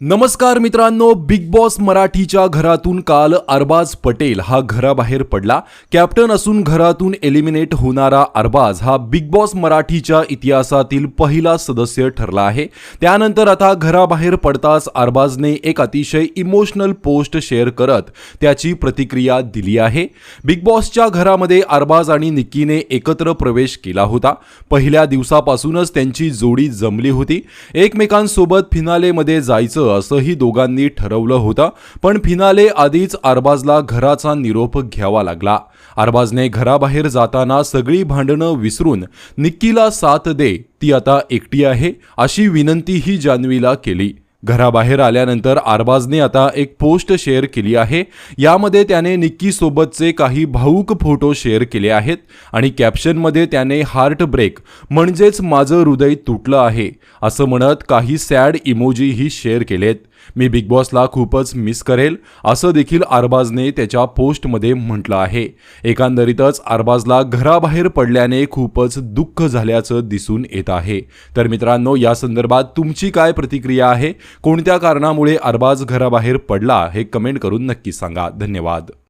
नमस्कार मित्रांनो big boss मराठीच्या घरातून काल अरबाज पटेल हा घराबाहेर पडला. कॅप्टन असून घरातून एलिमिनेट होणारा अरबाज हा बिग बॉस मराठीच्या इतिहासातील पहिला सदस्य ठरला आहे. त्यानंतर आता घराबाहेर पडताच अरबाजने एक अतिशय इमोशनल पोस्ट शेअर करत त्याची प्रतिक्रिया दिली आहे. बिग बॉसच्या घरामध्ये अरबाज आणि निक्कीने एकत्र प्रवेश केला होता. पहिल्या दिवसापासूनच त्यांची जोडी जमली होती. एकमेकांसोबत फिनालेमध्ये जायचं असंही दोघांनी ठरवलं होतं पण फिनाले आधीच अरबाजला घराचा निरोप घ्यावा लागला. अरबाजने घराबाहेर जाताना सगळी भांडणं विसरून निक्कीला साथ दे ती आता एकटी आहे अशी विनंतीही जान्हवीला केली. घराबाहेर आल्यानंतर आरबाजने आता एक पोस्ट शेअर केली आहे. यामध्ये त्याने निक्कीसोबतचे काही भाऊक फोटो शेअर केले आहेत आणि कॅप्शनमध्ये त्याने हार्ट ब्रेक म्हणजेच माझं हृदय तुटलं आहे असं म्हणत काही सॅड इमोजीही शेअर केलेत. मी बिग बॉसला खूपच मिस करेल असं देखील अरबाजने त्याच्या पोस्टमध्ये म्हटलं आहे. एकंदरीतच अरबाजला घराबाहेर पडल्याने खूपच दुःख झाल्याचं दिसून येत आहे. तर मित्रांनो या संदर्भात तुमची काय प्रतिक्रिया आहे? कोणत्या कारणामुळे अरबाज घराबाहेर पडला हे कमेंट करून नक्की सांगा. धन्यवाद.